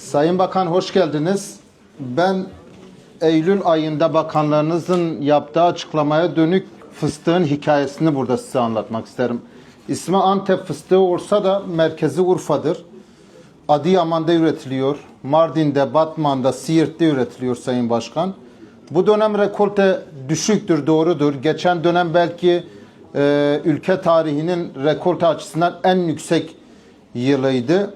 Sayın Bakan hoş geldiniz. Ben Eylül ayında bakanlarınızın yaptığı açıklamaya dönük fıstığın hikayesini burada size anlatmak isterim. İsmi Antep fıstığı olsa da merkezi Urfa'dır. Adıyaman'da üretiliyor. Mardin'de, Batman'da, Siirt'te üretiliyor Sayın Başkan. Bu dönem rekolte düşüktür, doğrudur. Geçen dönem belki e, ülke tarihinin rekolte açısından en yüksek yılıydı.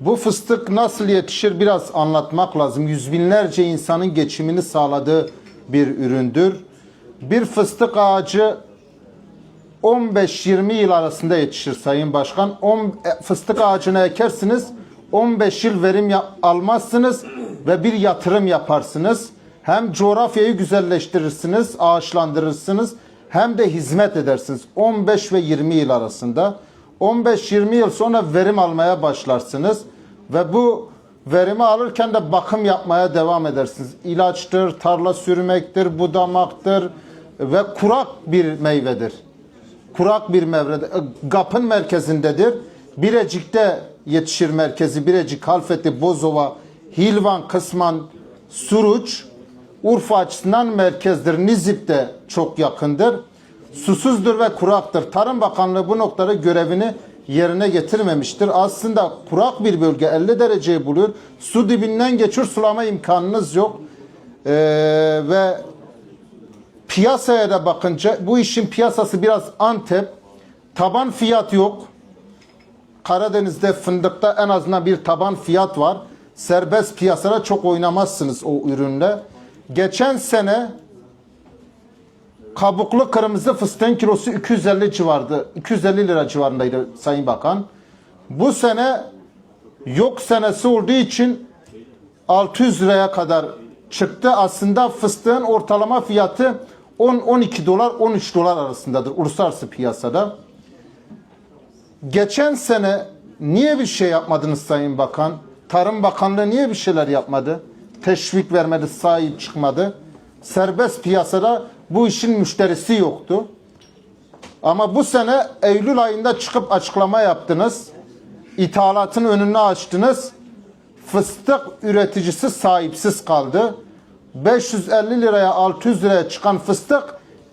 Bu fıstık nasıl yetişir biraz anlatmak lazım. Yüz binlerce insanın geçimini sağladığı bir üründür. Bir fıstık ağacı 15-20 yıl arasında yetişir Sayın Başkan. 10, e, fıstık ağacını ekersiniz, 15 yıl verim almazsınız ve bir yatırım yaparsınız. Hem coğrafyayı güzelleştirirsiniz, ağaçlandırırsınız hem de hizmet edersiniz. 15 ve 20 yıl arasında. 15-20 yıl sonra verim almaya başlarsınız ve bu verimi alırken de bakım yapmaya devam edersiniz. İlaçtır, tarla sürmektir, budamaktır ve kurak bir meyvedir kurak bir mevrede, GAP'ın merkezindedir. Birecik'te yetişir merkezi. Birecik, Halfeti, Bozova, Hilvan, Kısman, Suruç. Urfa açısından merkezdir. Nizip de çok yakındır. Susuzdur ve kuraktır. Tarım Bakanlığı bu noktada görevini yerine getirmemiştir. Aslında kurak bir bölge 50 dereceyi buluyor. Su dibinden geçir sulama imkanınız yok. Ee, ve piyasaya da bakınca bu işin piyasası biraz Antep. Taban fiyat yok. Karadeniz'de fındıkta en azından bir taban fiyat var. Serbest piyasada çok oynamazsınız o ürünle. Geçen sene kabuklu kırmızı fıstığın kilosu 250 civardı. 250 lira civarındaydı Sayın Bakan. Bu sene yok senesi olduğu için 600 liraya kadar çıktı. Aslında fıstığın ortalama fiyatı 10-12 dolar 13 dolar arasındadır uluslararası piyasada. Geçen sene niye bir şey yapmadınız Sayın Bakan? Tarım Bakanlığı niye bir şeyler yapmadı? Teşvik vermedi, sahip çıkmadı. Serbest piyasada bu işin müşterisi yoktu. Ama bu sene Eylül ayında çıkıp açıklama yaptınız. İthalatın önünü açtınız fıstık üreticisi sahipsiz kaldı. 550 liraya 600 liraya çıkan fıstık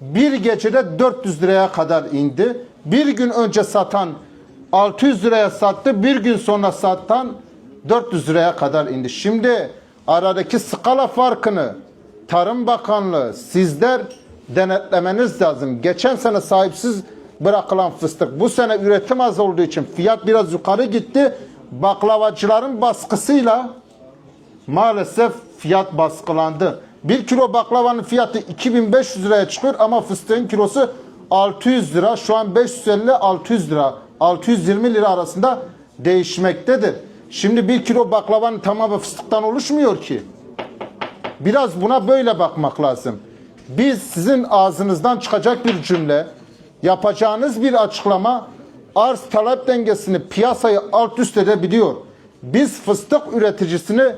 bir gecede 400 liraya kadar indi. Bir gün önce satan 600 liraya sattı, bir gün sonra satan 400 liraya kadar indi. Şimdi aradaki skala farkını Tarım Bakanlığı sizler denetlemeniz lazım. Geçen sene sahipsiz bırakılan fıstık bu sene üretim az olduğu için fiyat biraz yukarı gitti. Baklavacıların baskısıyla maalesef fiyat baskılandı. Bir kilo baklavanın fiyatı 2500 liraya çıkıyor ama fıstığın kilosu 600 lira. Şu an 550-600 lira, 620 lira arasında değişmektedir. Şimdi bir kilo baklavanın tamamı fıstıktan oluşmuyor ki. Biraz buna böyle bakmak lazım. Biz sizin ağzınızdan çıkacak bir cümle, yapacağınız bir açıklama arz talep dengesini piyasayı alt üst edebiliyor. Biz fıstık üreticisini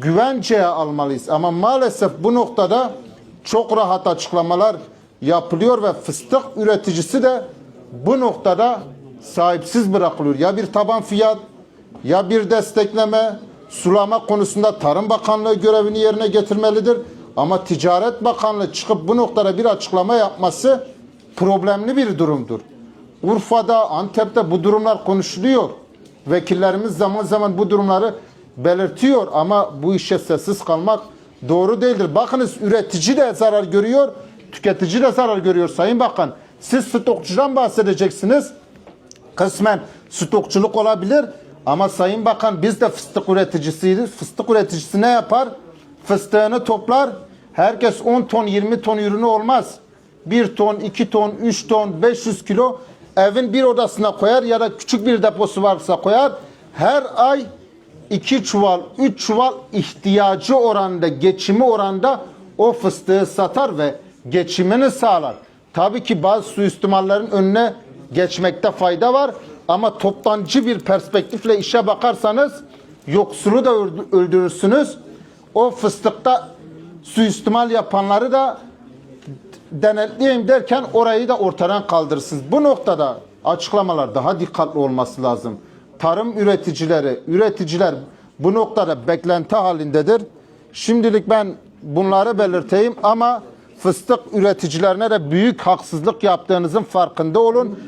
güvenceye almalıyız. Ama maalesef bu noktada çok rahat açıklamalar yapılıyor ve fıstık üreticisi de bu noktada sahipsiz bırakılıyor. Ya bir taban fiyat ya bir destekleme, sulama konusunda Tarım Bakanlığı görevini yerine getirmelidir. Ama Ticaret Bakanlığı çıkıp bu noktada bir açıklama yapması problemli bir durumdur. Urfa'da, Antep'te bu durumlar konuşuluyor. Vekillerimiz zaman zaman bu durumları belirtiyor ama bu işe sessiz kalmak doğru değildir. Bakınız üretici de zarar görüyor, tüketici de zarar görüyor Sayın Bakan. Siz stokçudan bahsedeceksiniz. Kısmen stokçuluk olabilir ama Sayın Bakan biz de fıstık üreticisiyiz. Fıstık üreticisi ne yapar? Fıstığını toplar. Herkes 10 ton 20 ton ürünü olmaz. 1 ton, 2 ton, 3 ton, 500 kilo evin bir odasına koyar ya da küçük bir deposu varsa koyar. Her ay 2 çuval, 3 çuval ihtiyacı oranda, geçimi oranda o fıstığı satar ve geçimini sağlar. Tabii ki bazı suistimallerin önüne geçmekte fayda var ama toptancı bir perspektifle işe bakarsanız yoksulu da öldü- öldürürsünüz. O fıstıkta suistimal yapanları da denetleyeyim derken orayı da ortadan kaldırırsınız. Bu noktada açıklamalar daha dikkatli olması lazım. Tarım üreticileri, üreticiler bu noktada beklenti halindedir. Şimdilik ben bunları belirteyim ama fıstık üreticilerine de büyük haksızlık yaptığınızın farkında olun.